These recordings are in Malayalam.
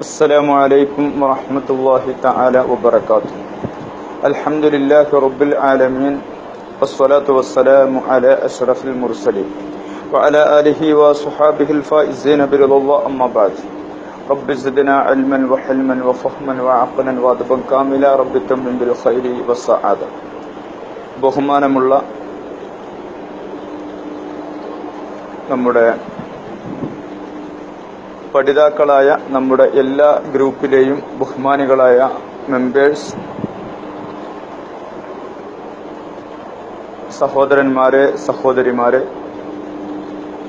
السلام عليكم ورحمة الله تعالى وبركاته الحمد لله رب العالمين والصلاة والسلام على أشرف المرسلين وعلى آله وصحابه الفائزين برضا الله أما بعد رب زدنا علما وحلما وفهما وعقلا وادبا كاملا رب تمن بالخير والسعادة ബഹുമാനമുള്ള നമ്മുടെ പഠിതാക്കളായ നമ്മുടെ എല്ലാ ഗ്രൂപ്പിലെയും ബഹുമാനികളായ മെമ്പേഴ്സ് സഹോദരന്മാരെ സഹോദരിമാരെ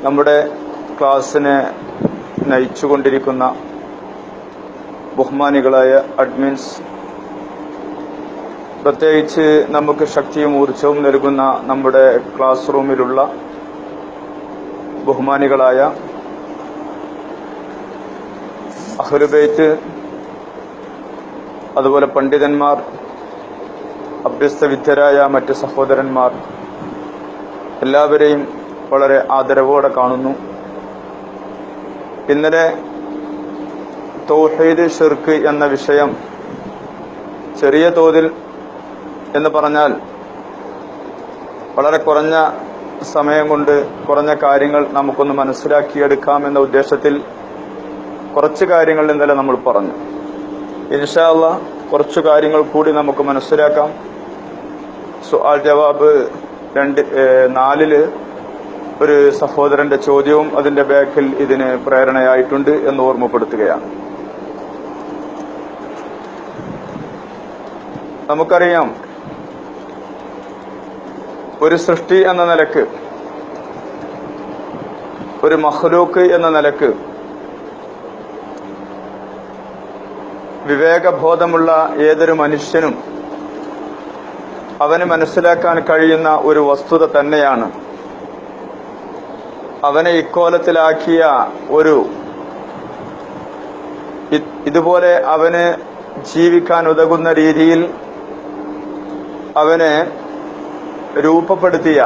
നമ്മുടെ ക്ലാസ്സിനെ നയിച്ചുകൊണ്ടിരിക്കുന്ന ബഹുമാനികളായ അഡ്മിൻസ് പ്രത്യേകിച്ച് നമുക്ക് ശക്തിയും ഊർജവും നൽകുന്ന നമ്മുടെ ക്ലാസ് റൂമിലുള്ള ബഹുമാനികളായ അഹ്ലുബൈത്ത് അതുപോലെ പണ്ഡിതന്മാർ അഭ്യസ്തവിദ്യരായ മറ്റ് സഹോദരന്മാർ എല്ലാവരെയും വളരെ ആദരവോടെ കാണുന്നു. ഇന്നലെ തൗഹീദ് ഷിർക്ക് എന്ന വിഷയം ചെറിയ തോതിൽ എന്ന് പറഞ്ഞാൽ വളരെ കുറഞ്ഞ സമയം കൊണ്ട് കുറഞ്ഞ കാര്യങ്ങൾ നമുക്കൊന്ന് മനസ്സിലാക്കിയെടുക്കാമെന്ന ഉദ്ദേശത്തിൽ കുറച്ച് കാര്യങ്ങൾ ഇന്നലെ നമ്മൾ പറഞ്ഞു. ഇൻഷാല്ല കുറച്ചു കാര്യങ്ങൾ കൂടി നമുക്ക് മനസ്സിലാക്കാം. സുആൽ ജവാബ് രണ്ട് നാലിൽ ഒരു സഹോദരന്റെ ചോദ്യവും അതിന്റെ ബാക്കിൽ ഇതിന് പ്രേരണയായിട്ടുണ്ട് എന്ന് ഓർമ്മപ്പെടുത്തുകയാണ്. നമുക്കറിയാം ഒരു സൃഷ്ടി എന്ന നിലയ്ക്ക് ഒരു മഹ്ലൂക്ക് എന്ന നിലയ്ക്ക് വിവേകബോധമുള്ള ഏതൊരു മനുഷ്യനും അവന് മനസ്സിലാക്കാൻ കഴിയുന്ന ഒരു വസ്തുത തന്നെയാണ്. അവനെ ഇക്കോലത്തിലാക്കിയ ഒരു ഇതുപോലെ അവന് ജീവിക്കാൻ ഉതകുന്ന രീതിയിൽ അവനെ രൂപപ്പെടുത്തിയ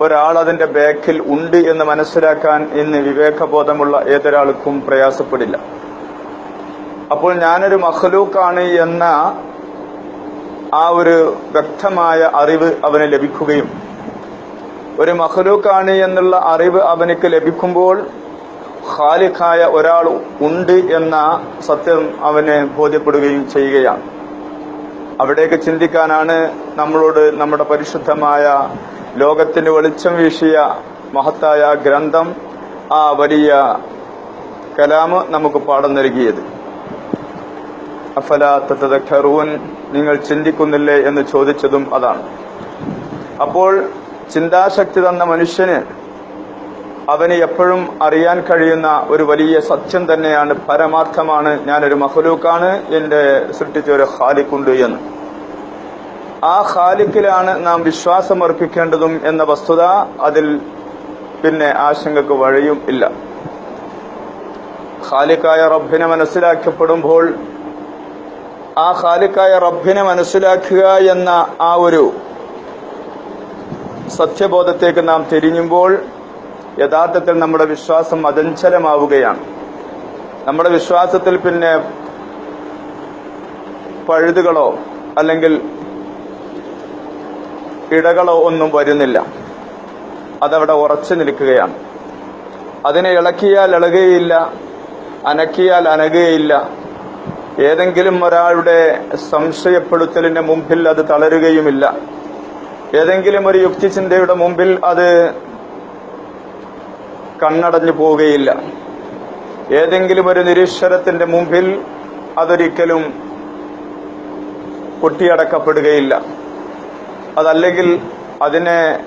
ഒരാൾ അതിന്റെ ബാക്കിൽ ഉണ്ട് എന്ന് മനസ്സിലാക്കാൻ ഇന്ന് വിവേകബോധമുള്ള ഏതൊരാൾക്കും പ്രയാസപ്പെടില്ല. അപ്പോൾ ഞാനൊരു മഹ്ലൂക്കാണ് എന്ന ആ ഒരു വ്യക്തമായ അറിവ് അവന് ലഭിക്കുകയും ഒരു മഹ്ലൂക്കാണ് എന്നുള്ള അറിവ് അവനക്ക് ലഭിക്കുമ്പോൾ ഖാലിഖായ ഒരാൾ ഉണ്ട് എന്ന സത്യം അവന് ബോധ്യപ്പെടുകയും ചെയ്യുകയാണ്. അവിടേക്ക് ചിന്തിക്കാനാണ് നമ്മളോട് നമ്മുടെ പരിശുദ്ധമായ ലോകത്തിന് വെളിച്ചം വീശിയ മഹത്തായ ഗ്രന്ഥം ആ വലിയ കലാമ് നമുക്ക് പാഠം നൽകിയത്. അഫല തത്തദഖറൂൻ നിങ്ങൾ ചിന്തിക്കുന്നില്ലേ എന്ന് ചോദിച്ചതും അതാണ്. അപ്പോൾ ചിന്താശക്തി തന്ന മനുഷ്യന് അവന് എപ്പോഴും അറിയാൻ കഴിയുന്ന ഒരു വലിയ സത്യം തന്നെയാണ് പരമാർത്ഥമാണ്. ഞാനൊരു മഹലൂക്കാണ് എന്റെ സൃഷ്ടിച്ച ഒരു ഹാലിക്കുണ്ട് എന്ന്. ആ ഹാലിക്കിലാണ് നാം വിശ്വാസം അർപ്പിക്കേണ്ടതും എന്ന വസ്തുത അതിൽ പിന്നെ ആശങ്കക്ക് വഴിയും ഇല്ല. ഖാലിക്കായ റബ്ബിനെ മനസ്സിലാക്കപ്പെടുമ്പോൾ ആ ഖാലിക്കായ റബ്ബിനെ മനസ്സിലാക്കുക എന്ന ആ ഒരു സത്യബോധത്തേക്ക് നാം തിരിഞ്ഞുമ്പോൾ യഥാർത്ഥത്തിൽ നമ്മുടെ വിശ്വാസം അതഞ്ചലമാവുകയാണ് നമ്മുടെ വിശ്വാസത്തിൽ പിന്നെ പഴുതുകളോ അല്ലെങ്കിൽ ഇടകളോ ഒന്നും വരുന്നില്ല. അതവിടെ ഉറച്ചു നിൽക്കുകയാണ്. അതിനെ ഇളക്കിയാൽ ഇളകുകയില്ല അനക്കിയാൽ അനകുകയില്ല ഏതെങ്കിലും ഒരാളുടെ സംശയപ്പെടുത്തലിന്റെ മുമ്പിൽ അത് തളരുകയുമില്ല. ഏതെങ്കിലും ഒരു യുക്തിചിന്തയുടെ മുമ്പിൽ അത് കണ്ണടഞ്ഞു പോവുകയില്ല. ഏതെങ്കിലും ഒരു നിരീശ്വരത്തിന്റെ മുമ്പിൽ അതൊരിക്കലും കൊട്ടിയടക്കപ്പെടുകയില്ല. അതല്ലെങ്കിൽ അതിനെ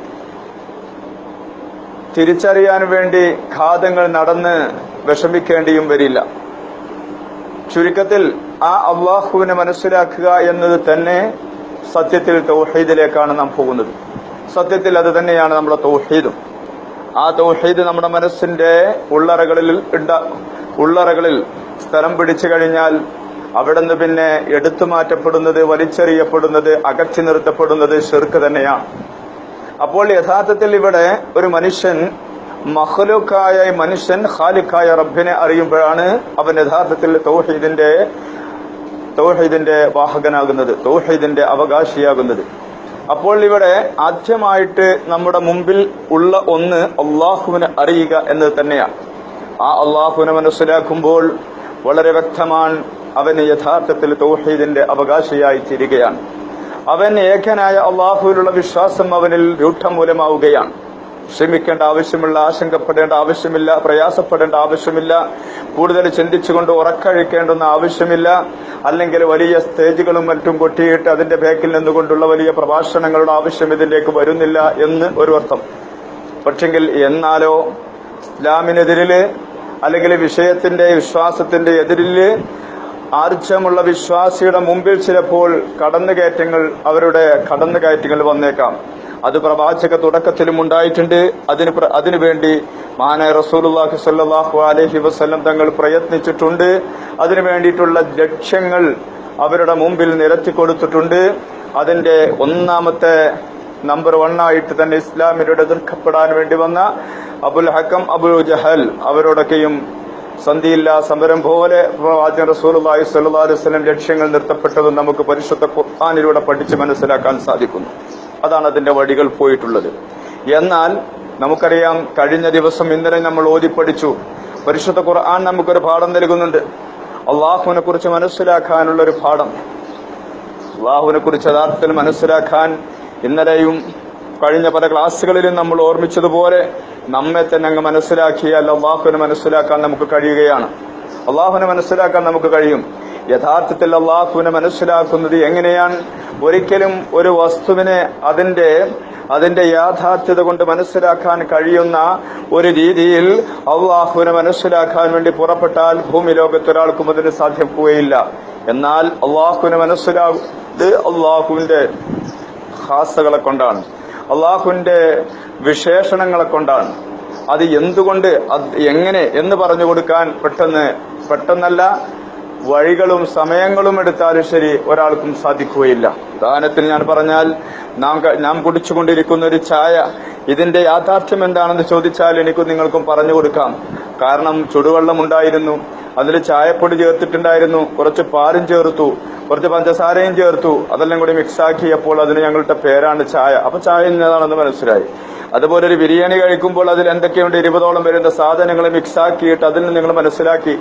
തിരിച്ചറിയാൻ വേണ്ടി ഘാതങ്ങൾ നടന്ന് വിഷമിക്കേണ്ടിയും വരില്ല. ചുരുക്കത്തിൽ ആ അള്ളാഹുവിനെ മനസ്സിലാക്കുക എന്നത് തന്നെ സത്യത്തിൽ തൗഹീദിലേക്കാണ് നാം പോകുന്നത്. സത്യത്തിൽ അത് തന്നെയാണ് നമ്മുടെ തൗഹീദും. ആ തൗഹീദ് നമ്മുടെ മനസ്സിന്റെ ഉള്ളറകളിൽ ഇണ്ട ഉള്ളറകളിൽ സ്ഥലം പിടിച്ചു കഴിഞ്ഞാൽ അവിടെ നിന്ന് പിന്നെ എടുത്തു മാറ്റപ്പെടുന്നത് വലിച്ചെറിയപ്പെടുന്നത് അകറ്റി നിർത്തപ്പെടുന്നത് ഷിർക്ക് തന്നെയാണ്. അപ്പോൾ യഥാർത്ഥത്തിൽ ഇവിടെ ഒരു മനുഷ്യൻ മഹ്ലൂക്കായ മനുഷ്യൻ ഖാലിക്കായ റബ്ബിനെ അറിയുമ്പോഴാണ് അവൻ യഥാർത്ഥത്തിൽ തൗഹീദിന്റെ തൗഹീദിന്റെ വാഹകനാകുന്നത് തൗഹീദിന്റെ അവകാശിയാകുന്നത്. അപ്പോൾ ഇവിടെ ആദ്യമായിട്ട് നമ്മുടെ മുമ്പിൽ ഉള്ള ഒന്ന് അള്ളാഹുവിനെ അറിയുക എന്നത് തന്നെയാണ്. ആ അള്ളാഹുവിനെ മനസ്സിലാക്കുമ്പോൾ വളരെ വ്യക്തമാണ് അവന് യഥാർത്ഥത്തിൽ തൗഹീദിന്റെ അവകാശിയായി തീരുകയാണ് അവൻ ഏകനായ അള്ളാഹുവിലുള്ള വിശ്വാസം അവനിൽ രൂഢമൂലമാവുകയാണ് ക്ഷമിക്കേണ്ട ആവശ്യമില്ല ആശങ്കപ്പെടേണ്ട ആവശ്യമില്ല പ്രയാസപ്പെടേണ്ട ആവശ്യമില്ല കൂടുതൽ ചിന്തിച്ചുകൊണ്ട് ഉറക്കഴിക്കേണ്ടുന്ന ആവശ്യമില്ല അല്ലെങ്കിൽ വലിയ സ്റ്റേജുകളും മറ്റും കൊട്ടിയിട്ട് അതിന്റെ ബാക്കിൽ നിന്നുകൊണ്ടുള്ള വലിയ പ്രഭാഷണങ്ങളുടെ ആവശ്യം ഇതിലേക്ക് വരുന്നില്ല എന്ന് ഒരു അർത്ഥം. പക്ഷെങ്കിൽ എന്നാലോ ഇസ്ലാമിനെതിരിൽ അല്ലെങ്കിൽ വിഷയത്തിന്റെ വിശ്വാസത്തിന്റെ എതിരിൽ ആർജമുള്ള വിശ്വാസിയുടെ മുമ്പിൽ ചിലപ്പോൾ കടന്നുകയറ്റങ്ങൾ അവരുടെ കടന്നുകയറ്റങ്ങൾ വന്നേക്കാം. അത് പ്രവാചക തുടക്കത്തിലും ഉണ്ടായിട്ടുണ്ട്. അതിന് അതിനുവേണ്ടി മാനായ റസൂലുള്ളാഹി സല്ലാഹു അലഹി വസ്ലം തങ്ങൾ പ്രയത്നിച്ചിട്ടുണ്ട്. അതിനു വേണ്ടിയിട്ടുള്ള ലക്ഷ്യങ്ങൾ അവരുടെ മുമ്പിൽ നിരത്തി കൊടുത്തിട്ടുണ്ട്. അതിന്റെ ഒന്നാമത്തെ നമ്പർ വൺ ആയിട്ട് തന്നെ ഇസ്ലാമിനോട് എതിർക്കപ്പെടാൻ വേണ്ടി വന്ന അബുൽ ഹക്കം അബുൽ ജഹൽ അവരോടൊക്കെയും സന്ധിയില്ല സമരം പോലെ പ്രവാചകൻ റസൂലുള്ളാഹി സ്വല്ലല്ലാഹു അലൈഹി വസല്ലം ലക്ഷ്യങ്ങൾ നിർത്തപ്പെട്ടതും നമുക്ക് പരിശുദ്ധ ഖുർആനിലൂടെ പഠിച്ച് മനസ്സിലാക്കാൻ സാധിക്കുന്നു. അതാണ് അതിന്റെ വഴികൾ പോയിട്ടുള്ളത്. എന്നാൽ നമുക്കറിയാം കഴിഞ്ഞ ദിവസം ഇന്നലെ നമ്മൾ ഓതി പഠിച്ചു. പരിശുദ്ധ ഖുർആൻ നമുക്കൊരു പാഠം നൽകുന്നുണ്ട്. അള്ളാഹുവിനെ കുറിച്ച് മനസ്സിലാക്കാനുള്ള ഒരു പാഠം. അള്ളാഹുവിനെ കുറിച്ച് യഥാർത്ഥത്തിൽ മനസ്സിലാക്കാൻ ഇന്നലെയും കഴിഞ്ഞ പല ക്ലാസ്സുകളിലും നമ്മൾ ഓർമ്മിച്ചതുപോലെ നമ്മെ തന്നെ അങ്ങ് മനസ്സിലാക്കിയാൽ അള്ളാഹുവിനെ മനസ്സിലാക്കാൻ നമുക്ക് കഴിയുകയാണ്. അള്ളാഹുവിനെ മനസ്സിലാക്കാൻ നമുക്ക് കഴിയും. യഥാർത്ഥത്തിൽ അള്ളാഹുവിനെ മനസ്സിലാക്കുന്നത് എങ്ങനെയാണ്? ഒരിക്കലും ഒരു വസ്തുവിനെ അതിന്റെ അതിന്റെ യാഥാർത്ഥ്യത കൊണ്ട് മനസ്സിലാക്കാൻ കഴിയുന്ന ഒരു രീതിയിൽ അള്ളാഹുവിനെ മനസ്സിലാക്കാൻ വേണ്ടി പുറപ്പെട്ടാൽ ഭൂമി ലോകത്ത് ഒരാൾക്കും അതിന് സാധ്യമാവുകയില്ല. എന്നാൽ അള്ളാഹുവിനെ മനസ്സിലാകുന്നത് അള്ളാഹുവിന്റെ ഹാസകളെ കൊണ്ടാണ്. അള്ളാഹുവിന്റെ വിശേഷണങ്ങളെ കൊണ്ടാണ്. അത് എന്തുകൊണ്ട് എങ്ങനെ എന്ന് പറഞ്ഞു കൊടുക്കാൻ പെട്ടെന്ന് പെട്ടെന്നല്ല വഴികളും സമയങ്ങളും എടുത്താലും ശരി ഒരാൾക്കും സാധിക്കുകയില്ല. ഉദാഹരണത്തിന് ഞാൻ പറഞ്ഞാൽ നാം നാം കുടിച്ചുകൊണ്ടിരിക്കുന്ന ഒരു ചായ ഇതിന്റെ യാഥാർത്ഥ്യം എന്താണെന്ന് ചോദിച്ചാൽ എനിക്കും നിങ്ങൾക്കും പറഞ്ഞു കൊടുക്കാം. കാരണം ചുടുവെള്ളം ഉണ്ടായിരുന്നു അതിൽ ചായപ്പൊടി ചേർത്തിട്ടുണ്ടായിരുന്നു കുറച്ച് പാലും ചേർത്തു കുറച്ച് പഞ്ചസാരയും ചേർത്തു അതെല്ലാം കൂടി മിക്സ് ആക്കിയപ്പോൾ അതിന് ഞങ്ങളുടെ പേരാണ് ചായ. അപ്പൊ ചായ എന്നതാണെന്ന് മനസ്സിലായി. അതുപോലെ ഒരു ബിരിയാണി കഴിക്കുമ്പോൾ അതിൽ എന്തൊക്കെയുണ്ട് ഇരുപതോളം വരുന്ന സാധനങ്ങൾ മിക്സ് ആക്കിയിട്ട് അതിൽ നിന്ന് നിങ്ങൾ മനസ്സിലാക്കി.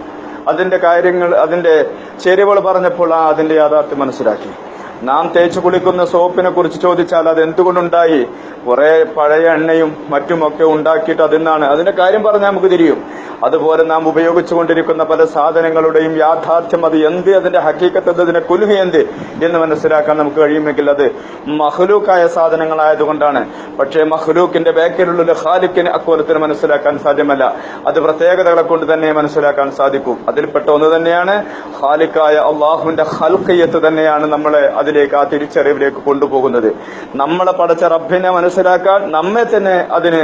അതിന്റെ കാര്യങ്ങൾ അതിന്റെ ചേരുവകൾ പറഞ്ഞപ്പോൾ ആ അതിന്റെ യാഥാർത്ഥ്യം മനസ്സിലാക്കി. നാം തേച്ചു കുളിക്കുന്ന സോപ്പിനെ കുറിച്ച് ചോദിച്ചാൽ അത് എന്തുകൊണ്ടുണ്ടായി? കുറെ പഴയ എണ്ണയും മറ്റുമൊക്കെ ഉണ്ടാക്കിയിട്ട് അതിന്നാണ്? അതിന്റെ കാര്യം പറഞ്ഞാൽ നമുക്ക് തിരിയും. അതുപോലെ നാം ഉപയോഗിച്ചുകൊണ്ടിരിക്കുന്ന പല സാധനങ്ങളുടെയും യാഥാർത്ഥ്യം അത് എന്ത്? അതിന്റെ ഹക്കീക്കത്ത് എന്ത്? അതിന്റെ കുലുഹ എന്ത്? എന്ന് മനസ്സിലാക്കാൻ നമുക്ക് കഴിയുമെങ്കിൽ അത് മഹ്ലൂക്കായ സാധനങ്ങളായതുകൊണ്ടാണ്. പക്ഷേ മഹ്ലൂക്കിന്റെ ബാക്കിലുള്ള ഖാലിക്കിന് അക്കോലത്തിന് മനസ്സിലാക്കാൻ സാധ്യമല്ല. അത് പ്രത്യേകതകളെ കൊണ്ട് തന്നെ മനസ്സിലാക്കാൻ സാധിക്കും. അതിൽപ്പെട്ട ഒന്ന് തന്നെയാണ് ഖാലിക്കായ അള്ളാഹുവിന്റെ ഹൽക്കയ്യത്ത് തന്നെയാണ് നമ്മളെ അതിലേക്ക് ആ തിരിച്ചറിവിലേക്ക് കൊണ്ടുപോകുന്നത്. നമ്മളെ പടച്ച റബ്ബിനെ മനസ്സിലാക്കാൻ നമ്മെ തന്നെ അതിന്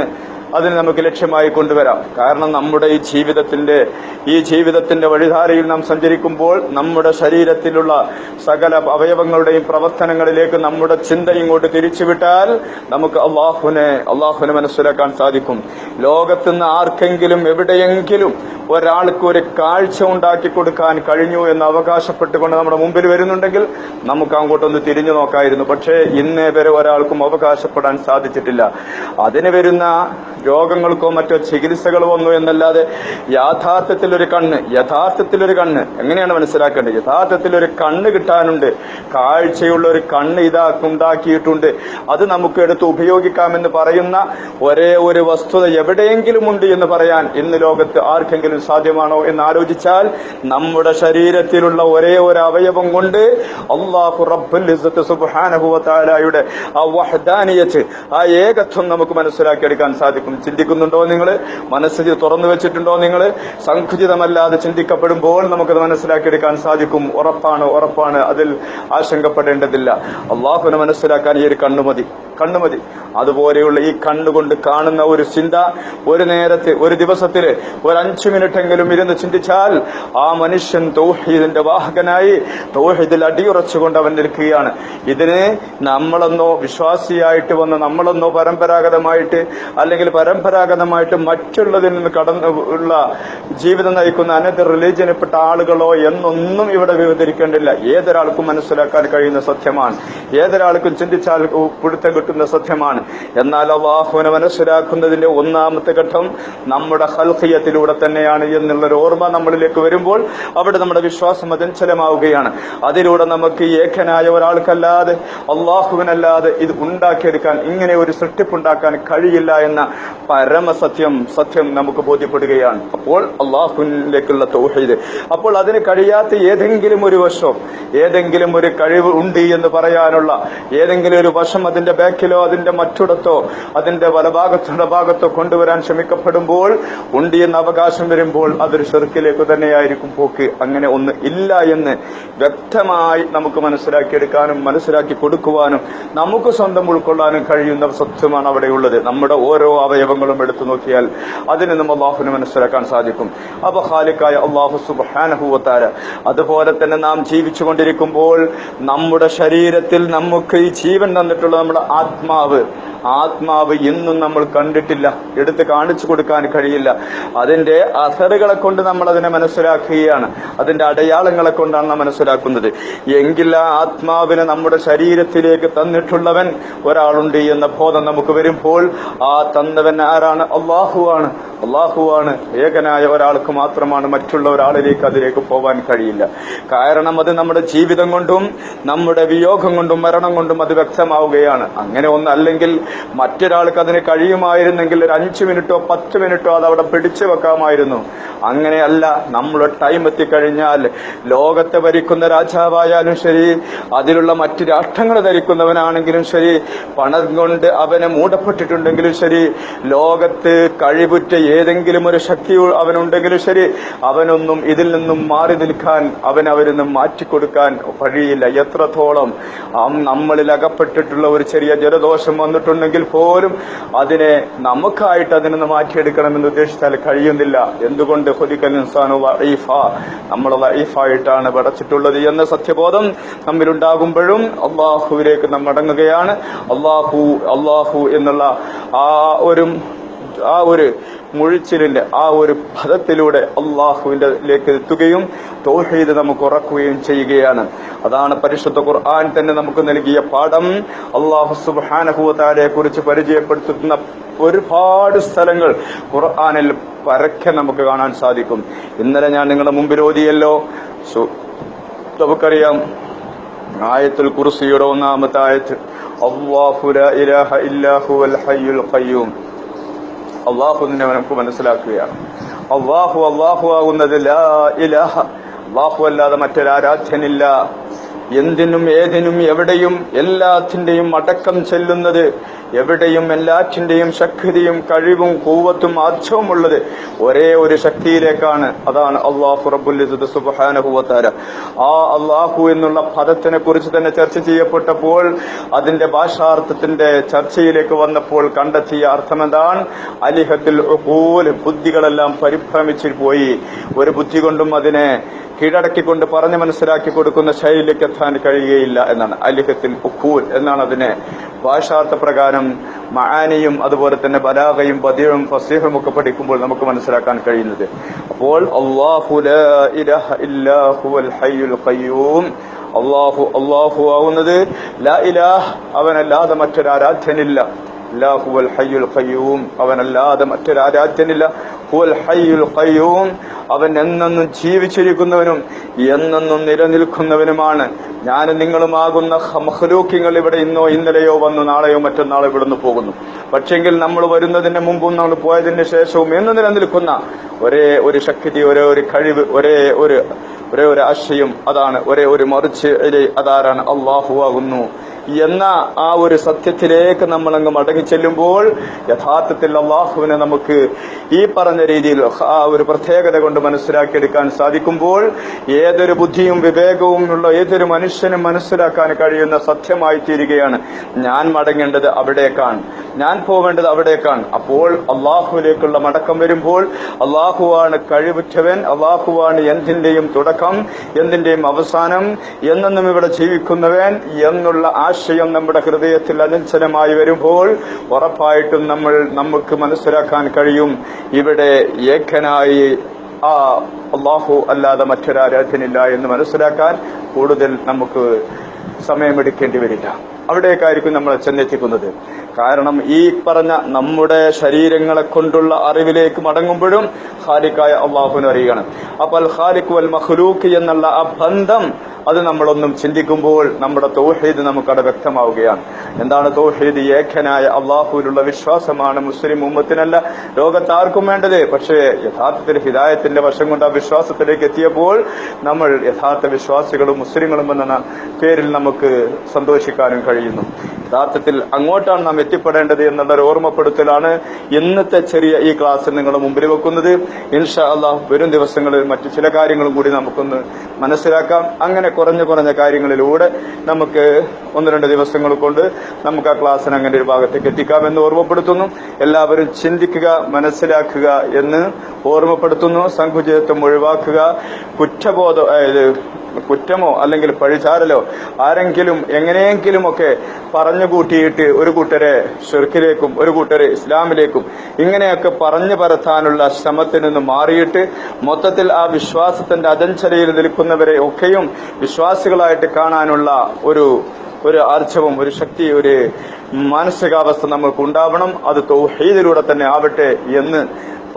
അതിന് നമുക്ക് ലക്ഷ്യമായി കൊണ്ടുവരാം. കാരണം നമ്മുടെ ഈ ജീവിതത്തിന്റെ ഈ ജീവിതത്തിന്റെ വഴിധാരയിൽ നാം സഞ്ചരിക്കുമ്പോൾ നമ്മുടെ ശരീരത്തിലുള്ള സകല അവയവങ്ങളുടെയും പ്രവർത്തനങ്ങളിലേക്ക് നമ്മുടെ ചിന്ത ഇങ്ങോട്ട് തിരിച്ചുവിട്ടാൽ നമുക്ക് അള്ളാഹുനെ അള്ളാഹുനെ മനസ്സിലാക്കാൻ സാധിക്കും. ലോകത്തുനിന്ന് ആർക്കെങ്കിലും എവിടെയെങ്കിലും ഒരാൾക്ക് ഒരു കാഴ്ച ഉണ്ടാക്കി കൊടുക്കാൻ കഴിഞ്ഞു എന്ന് അവകാശപ്പെട്ടുകൊണ്ട് നമ്മുടെ മുമ്പിൽ വരുന്നുണ്ടെങ്കിൽ നമുക്ക് അങ്ങോട്ടൊന്ന് തിരിഞ്ഞു നോക്കായിരുന്നു. പക്ഷേ ഇന്നേ വരെ ഒരാൾക്കും അവകാശപ്പെടാൻ സാധിച്ചിട്ടില്ല. അതിന് വരുന്ന രോഗങ്ങൾക്കോ മറ്റോ ചികിത്സകളോ ഒന്നോ എന്നല്ലാതെ യാഥാർത്ഥത്തിൽ ഒരു കണ്ണ് യഥാർത്ഥത്തിൽ ഒരു കണ്ണ് എങ്ങനെയാണ് മനസ്സിലാക്കേണ്ടത്? യഥാർത്ഥത്തിൽ ഒരു കണ്ണ് കിട്ടാനുണ്ട്. കാഴ്ചയുള്ള ഒരു കണ്ണ് ഇതാ ഉണ്ടാക്കിയിട്ടുണ്ട്. അത് നമുക്ക് എടുത്ത് ഉപയോഗിക്കാമെന്ന് പറയുന്ന ഒരേ ഒരു വസ്തുത എവിടെയെങ്കിലും ഉണ്ട് എന്ന് പറയാൻ ഇന്ന് ലോകത്ത് ആർക്കെങ്കിലും സാധ്യമാണോ എന്ന് ആലോചിച്ചാൽ നമ്മുടെ ശരീരത്തിലുള്ള ഒരേ ഒരു അവയവം കൊണ്ട് അള്ളാഹു റബ്ബുൽ ഇസ്സത്ത് സുബ്ഹാനഹു ആ വഹ്ദാനിയത്ത് ആ ഏകത്വം നമുക്ക് മനസ്സിലാക്കിയെടുക്കാൻ സാധിക്കും. ചിന്തിക്കുന്നുണ്ടോ നിങ്ങൾ മനസ്സിൽ തുറന്നു വെച്ചിട്ടുണ്ടോ നിങ്ങൾ സങ്കുചിതമല്ലാതെ ചിന്തിക്കപ്പെടുമ്പോൾ നമുക്കത് മനസ്സിലാക്കിയെടുക്കാൻ സാധിക്കും. ഉറപ്പാണ് ഉറപ്പാണ്. അതിൽ ആശങ്കപ്പെടേണ്ടതില്ല. അള്ളാഹുവിനെ മനസ്സിലാക്കാൻ ഈ ഒരു കണ്ണുമതി കണ്ണുമതി അതുപോലെയുള്ള ഈ കണ്ണുകൊണ്ട് കാണുന്ന ഒരു ചിന്ത ഒരു നേരത്തെ ഒരു ദിവസത്തിൽ ഒരു അഞ്ചു മിനിറ്റെങ്കിലും ഇരുന്ന് ചിന്തിച്ചാൽ ആ മനുഷ്യൻ തൗഹീദിന്റെ വാഹകനായി തൗഹീദിൽ അടിയുറച്ചുകൊണ്ട് അവൻ നിൽക്കുകയാണ്. ഇതിനെ നമ്മളെന്നോ വിശ്വാസിയായിട്ട് വന്ന് നമ്മളെന്നോ പരമ്പരാഗതമായിട്ട് അല്ലെങ്കിൽ പരമ്പരാഗതമായിട്ട് മറ്റുള്ളതിൽ നിന്ന് കടന്നു ഉള്ള ജീവിതം നയിക്കുന്ന അനദർ റിലീജിയനിൽപ്പെട്ട ആളുകളോ എന്നൊന്നും ഇവിടെ വിവരിക്കേണ്ടില്ല. ഏതൊരാൾക്കും മനസ്സിലാക്കാൻ കഴിയുന്ന സത്യമാണ്. ഏതൊരാൾക്കും ചിന്തിച്ചാൽ പിടുത്തം കിട്ടുന്ന സത്യമാണ്. എന്നാൽ അള്ളാഹുവിനെ മനസ്സിലാക്കുന്നതിന്റെ ഒന്നാമത്തെ ഘട്ടം നമ്മുടെ ഹൽഹിയത്തിലൂടെ തന്നെയാണ് എന്നുള്ളൊരു ഓർമ്മ നമ്മളിലേക്ക് വരുമ്പോൾ അവിടെ നമ്മുടെ വിശ്വാസം അചഞ്ചലമാവുകയാണ് അതിലൂടെ നമുക്ക് ഏകനായ ഒരാൾക്കല്ലാതെ അള്ളാഹുവിനല്ലാതെ ഇത് ഉണ്ടാക്കിയെടുക്കാൻ ഇങ്ങനെ ഒരു സൃഷ്ടിപ്പുണ്ടാക്കാൻ കഴിയില്ല എന്ന പരമസത്യം സത്യം നമുക്ക് ബോധ്യപ്പെടുകയാണ്. അപ്പോൾ അള്ളാഹുവിലേക്കുള്ള തൗഹീദ്. അപ്പോൾ അതിന് കഴിയാത്ത ഏതെങ്കിലും ഒരു വശം ഏതെങ്കിലും ഒരു കഴിവ് ഉണ്ട് എന്ന് പറയാനുള്ള ഏതെങ്കിലും ഒരു വശം അതിന്റെ ബാക്കിലോ അതിന്റെ മറ്റിടത്തോ അതിന്റെ വലഭാഗത്തുള്ള ഭാഗത്തോ കൊണ്ടുവരാൻ ശ്രമിക്കപ്പെടുമ്പോൾ ഉണ്ട് എന്ന അവകാശം വരുമ്പോൾ അതൊരു ചെറുക്കിലേക്ക് തന്നെയായിരിക്കും പോക്ക്. അങ്ങനെ ഒന്ന് ഇല്ല എന്ന് വ്യക്തമായി നമുക്ക് മനസ്സിലാക്കിയെടുക്കാനും മനസ്സിലാക്കി കൊടുക്കുവാനും നമുക്ക് സ്വന്തം ഉൾക്കൊള്ളാനും കഴിയുന്ന സത്യമാണ് അവിടെയുള്ളത്. നമ്മുടെ ഓരോ അവയവങ്ങളും എടുത്തു നോക്കിയാൽ അതിൽ നിന്നും അള്ളാഹുവിനെ മനസ്സിലാക്കാൻ സാധിക്കും. അപ്പൊ ഹാലിക്കായ അള്ളാഹു സുബാനഹുവത്താര അതുപോലെ തന്നെ നാം ജീവിച്ചുകൊണ്ടിരിക്കുമ്പോൾ നമ്മുടെ ശരീരത്തിൽ നമുക്ക് ഈ ജീവൻ തന്നിട്ടുള്ള നമ്മുടെ ആത്മാവ് ആത്മാവ് ഇന്നും നമ്മൾ കണ്ടിട്ടില്ല എടുത്ത് കാണിച്ചു കൊടുക്കാൻ കഴിയില്ല. അതിന്റെ അസറുകളെ കൊണ്ട് നമ്മൾ അതിനെ മനസ്സിലാക്കുകയാണ്. അതിന്റെ അടയാളങ്ങളെ കൊണ്ടാണ് നാം മനസ്സിലാക്കുന്നത്. എങ്കിൽ ആ ആത്മാവിനെ നമ്മുടെ ശരീരത്തിലേക്ക് തന്നിട്ടുള്ളവൻ ഒരാളുണ്ട് എന്ന ബോധം നമുക്ക് വരുമ്പോൾ ആ തന്നവൻ ആരാണ്? അള്ളാഹുവാണ് അള്ളാഹുവാണ്. ഏകനായ ഒരാൾക്ക് മാത്രമാണ് മറ്റുള്ള ഒരാളിലേക്ക് അതിലേക്ക് പോവാൻ കഴിയില്ല. കാരണം അത് നമ്മുടെ ജീവിതം കൊണ്ടും നമ്മുടെ വിയോഗം കൊണ്ടും മരണം കൊണ്ടും അത് വ്യക്തമാവുകയാണ്. അങ്ങനെ ഒന്നല്ലെങ്കിൽ മറ്റൊരാൾക്ക് അതിന് കഴിയുമായിരുന്നെങ്കിൽ ഒരു അഞ്ചു മിനിറ്റോ പത്ത് മിനിറ്റോ അത് അവിടെ പിടിച്ചു വെക്കാമായിരുന്നു. അങ്ങനെയല്ല നമ്മുടെ ടൈം എത്തിക്കഴിഞ്ഞാൽ ലോകത്തെ ഭരിക്കുന്ന രാജാവായാലും ശരി അതിലുള്ള മറ്റ് രാഷ്ട്രങ്ങൾ ധരിക്കുന്നവനാണെങ്കിലും ശരി പണം കൊണ്ട് അവനെ മൂടപ്പെട്ടിട്ടുണ്ടെങ്കിലും ശരി ലോകത്ത് കഴിവുറ്റ ഏതെങ്കിലും ഒരു ശക്തി അവനുണ്ടെങ്കിലും ശരി അവനൊന്നും ഇതിൽ നിന്നും മാറി നിൽക്കാൻ അവൻ അവരിൽ നിന്നും മാറ്റിക്കൊടുക്കാൻ വഴിയില്ല. എത്രത്തോളം നമ്മളിൽ അകപ്പെട്ടിട്ടുള്ള ഒരു ചെറിയ ജലദോഷം വന്നിട്ടുണ്ടെങ്കിൽ പോലും അതിനെ നമുക്കായിട്ട് അതിൽ നിന്ന് മാറ്റിയെടുക്കണമെന്ന് ഉദ്ദേശിച്ചാൽ കഴിയുന്നില്ല. എന്തുകൊണ്ട് ഹുദിക്കൽ ഇൻസാനു വൈഫ നമ്മൾ വൈഫായിട്ടാണ് പടച്ചിട്ടുള്ളത് എന്ന സത്യബോധം നമ്മിലുണ്ടാകുമ്പോഴും അള്ളാഹുവിലേക്ക് നാം മടങ്ങുകയാണ്. അള്ളാഹു അള്ളാഹു എന്നുള്ള ആ ഒരു ആ ഒരു മുഴിച്ചിലിന്റെ ആ ഒരു പദത്തിലൂടെ അള്ളാഹുവിന്റെ ലേക്ക് എത്തുകയും തോഹീദ് നമുക്ക് ഉറക്കുകയും ചെയ്യുകയാണ്. അതാണ് പരിശുദ്ധ ഖുർആൻ തന്നെ നമുക്ക് നൽകിയ പാഠം. അള്ളാഹു സുബാനഹുവതാരെ കുറിച്ച് പരിചയപ്പെടുത്തുന്ന ഒരുപാട് സ്ഥലങ്ങൾ ഖുർആാനിൽ പരക്കെ നമുക്ക് കാണാൻ സാധിക്കും. ഇന്നലെ ഞാൻ നിങ്ങളുടെ മുമ്പിൽ ഓതിയല്ലോ. നമുക്കറിയാം. ആയത്തുൽ കുർസിയുടെ ഒന്നാമത്തെ ആയത്ത് അള്ളാഹു ഇലാഹ ഇല്ലാഹു അൽ ഹയ്യുൽ ഖയ്യൂം. അള്ളാഹു തന്നെ നമുക്ക് മനസ്സിലാക്കുകയാണ്. അള്ളാഹു അള്ളാഹു ആകുന്നത് ലാ ഇലാഹ. അള്ളാഹു അല്ലാതെ മറ്റൊരാരാധ്യനില്ല. എന്തിനും ഏതിനും എവിടെയും എല്ലാത്തിന്റെയും അടക്കം ചെല്ലുന്നത് എവിടെയും എല്ലാറ്റിന്റെയും ശക്തിയും കഴിവും കൂവത്തും ആർജവുമുള്ളത് ഒരേ ഒരു ശക്തിയിലേക്കാണ്. അതാണ് അള്ളാഹു റബുല്ലിദ് സുബാനഹുവത്താര ആ അള്ളാഹു എന്നുള്ള പദത്തിനെ കുറിച്ച് തന്നെ ചർച്ച ചെയ്യപ്പെട്ടപ്പോൾ അതിന്റെ ഭാഷാർത്ഥത്തിന്റെ ചർച്ചയിലേക്ക് വന്നപ്പോൾ കണ്ടെത്തിയ അർത്ഥം എന്താണ് അലിഹത്തിൽ ബുദ്ധികളെല്ലാം പരിഭ്രമിച്ചു പോയി. ഒരു ബുദ്ധി കൊണ്ടും അതിനെ കീഴടക്കിക്കൊണ്ട് പറഞ്ഞു മനസ്സിലാക്കി കൊടുക്കുന്ന ശൈലിക്ക് എത്താൻ കഴിയുകയില്ല എന്നാണ്. അലിഹത്തിൽ ഉഖൂൽ എന്നാണ് അതിനെ. ഭാഷാർത്ഥ പ്രകാരം മഹാനിയും അതുപോലെ തന്നെ ബലാഗയും ബദിയും ഫസീഹും ഒക്കെ പഠിക്കുമ്പോൾ നമുക്ക് മനസ്സിലാക്കാൻ കഴിയുന്നത്. അപ്പോൾ അള്ളാഹു അള്ളാഹു ആവുന്നത് ലാ ഇലാഹ് അവനല്ലാതെ മറ്റൊരാരാധ്യനില്ല. ഖയ്യൂം. അവനല്ലാതെ മറ്റൊരാരാധ്യനില്ല. ഹുവൽ ഹയ്യുൽ ഖയ്യൂം. അവൻ എന്നെന്നും ജീവിച്ചിരിക്കുന്നവനും എന്നെന്നും നിലനിൽക്കുന്നവനുമാണ്. ഞാൻ നിങ്ങളുമാകുന്ന മഹലൂക്കിങ്ങൾ ഇവിടെ ഇന്നോ ഇന്നലെയോ വന്നു നാളെയോ മറ്റന്നാളോ ഇവിടുന്ന് പോകുന്നു. പക്ഷെങ്കിൽ നമ്മൾ വരുന്നതിന് മുമ്പും നമ്മൾ പോയതിന് ശേഷവും എന്ന് നിലനിൽക്കുന്ന ഒരേ ഒരു ശക്തി ഒരേ ഒരു കഴിവ് ഒരേ ഒരു ഒരേ ഒരു ആശയം അതാണ് ഒരേ ഒരു മറിച്ച് അതാരാണ്? അള്ളാഹു ആകുന്നു. എന്ന ആ ഒരു സത്യത്തിലേക്ക് നമ്മൾ അങ്ങ് മടങ്ങി ചെല്ലുമ്പോൾ യഥാർത്ഥത്തിൽ അള്ളാഹുവിനെ നമുക്ക് ഈ പറഞ്ഞ രീതിയിൽ ആ ഒരു പ്രത്യേകത കൊണ്ട് മനസ്സിലാക്കിയെടുക്കാൻ സാധിക്കുമ്പോൾ ഏതൊരു ബുദ്ധിയും വിവേകവും ഉള്ള ഏതൊരു മനുഷ്യനും മനസ്സിലാക്കാൻ കഴിയുന്ന സത്യമായി തീരുകയാണ്. ഞാൻ മടങ്ങേണ്ടത് അവിടേക്കാണ്. ഞാൻ പോകേണ്ടത് അവിടേക്കാണ്. അപ്പോൾ അള്ളാഹുവിലേക്കുള്ള മടക്കം വരുമ്പോൾ അള്ളാഹുവാണ് കഴിവുറ്റവൻ അള്ളാഹുവാണ് എന്തിന്റെയും തുടക്കം എന്തിന്റെയും അവസാനം എന്നെന്നും ഇവിടെ ജീവിക്കുന്നവൻ എന്നുള്ള ആശയം നമ്മുടെ ഹൃദയത്തിൽ അനഞ്ചനമായി വരുമ്പോൾ ഉറപ്പായിട്ടും നമ്മൾ നമുക്ക് മനസ്സിലാക്കാൻ കഴിയും. ഇവിടെ ഏക്കനായി ആ അള്ളാഹു അല്ലാതെ മറ്റൊരാരാധ്യനില്ല എന്ന് മനസ്സിലാക്കാൻ കൂടുതൽ നമുക്ക് സമയമെടുക്കേണ്ടി വരില്ല. അവിടേക്കായിരിക്കും നമ്മൾ ചെന്നെത്തിക്കുന്നത്. കാരണം ഈ പറഞ്ഞ നമ്മുടെ ശരീരങ്ങളെ കൊണ്ടുള്ള അറിവിലേക്ക് മടങ്ങുമ്പോഴും ഖാലിക്കായ അള്ളാഹുവിനെ അറിയുകയാണ്. അപ്പോൾ ഖാലിഖ് വൽ മഹ്ലൂഖ് എന്നുള്ള ആ ബന്ധം അത് നമ്മളൊന്നും ചിന്തിക്കുമ്പോൾ നമ്മുടെ തൗഹീദ് നമുക്കവിടെ വ്യക്തമാവുകയാണ്. എന്താണ് തൗഹീദ്? ഏഖനായ അള്ളാഹുവിലുള്ള വിശ്വാസമാണ് മുസ്ലിം ഉമ്മത്തിനല്ല. ലോകത്താർക്കും വേണ്ടത്. പക്ഷേ യഥാർത്ഥത്തിൽ ഹിദായത്തിന്റെ വശം കൊണ്ട് ആ വിശ്വാസത്തിലേക്ക് എത്തിയപ്പോൾ നമ്മൾ യഥാർത്ഥ വിശ്വാസികളും മുസ്ലിങ്ങളും എന്ന പേരിൽ നമുക്ക് സന്തോഷിക്കാനും കഴിയുന്നു. യഥാർത്ഥത്തിൽ അങ്ങോട്ടാണ് നാം എത്തിപ്പെടേണ്ടത് എന്നുള്ള ഒരു ഓർമ്മപ്പെടുത്തലാണ് ഇന്നത്തെ ചെറിയ ഈ ക്ലാസ് നിങ്ങളുടെ മുമ്പിൽ വെക്കുന്നത്. ഇൻഷാ അള്ളാഹ് വരും ദിവസങ്ങളിൽ മറ്റു ചില കാര്യങ്ങളും കൂടി നമുക്കൊന്ന് മനസ്സിലാക്കാം. അങ്ങനെ കുറഞ്ഞ കുറഞ്ഞ കാര്യങ്ങളിലൂടെ നമുക്ക് ഒന്ന് രണ്ട് ദിവസങ്ങൾ കൊണ്ട് നമുക്ക് ആ ക്ലാസ്സിന് അങ്ങനെ ഒരു ഭാഗത്തേക്ക് എത്തിക്കാമെന്ന് ഓർമ്മപ്പെടുത്തുന്നു. എല്ലാവരും ചിന്തിക്കുക മനസ്സിലാക്കുക എന്ന് ഓർമ്മപ്പെടുത്തുന്നു. സങ്കുചിതത്വം ഒഴിവാക്കുക. കുറ്റബോധം കുറ്റമോ അല്ലെങ്കിൽ പഴിചാരലോ ആരെങ്കിലും എങ്ങനെയെങ്കിലും ഒക്കെ പറഞ്ഞു കൂട്ടിയിട്ട് ഒരു കൂട്ടരെ ഷെർക്കിലേക്കും ഒരു കൂട്ടരെ ഇസ്ലാമിലേക്കും ഇങ്ങനെയൊക്കെ പറഞ്ഞു പരത്താനുള്ള ശ്രമത്തിൽ നിന്ന് മാറിയിട്ട് മൊത്തത്തിൽ ആ വിശ്വാസത്തിന്റെ അതഞ്ചലയിൽ നിൽക്കുന്നവരെ ഒക്കെയും വിശ്വാസികളായിട്ട് കാണാനുള്ള ഒരു ഒരു ആർജവും ഒരു ശക്തി ഒരു മാനസികാവസ്ഥ നമുക്ക് ഉണ്ടാവണം അത് തൗഹീദിലൂടെ തന്നെ ആവട്ടെ എന്ന്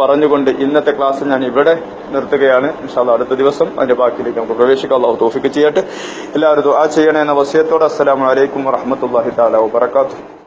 പറഞ്ഞുകൊണ്ട് ഇന്നത്തെ ക്ലാസ് ഞാൻ ഇവിടെ നിർത്തുകയാണ്. ഇൻഷാല്ല അടുത്ത ദിവസം അതിന്റെ ബാക്കിയിലേക്ക് നമുക്ക് പ്രവേശിക്കാം. അള്ളാഹു തോഫിക്ക് ചെയ്യട്ടെ. എല്ലാവരും ആ ചെയ്യണേ എന്ന വസിയത്തോടെ. അസ്സലാമു അലൈക്കും വറഹ്മത്തുള്ളാഹി തആല വബറകാതുഹു.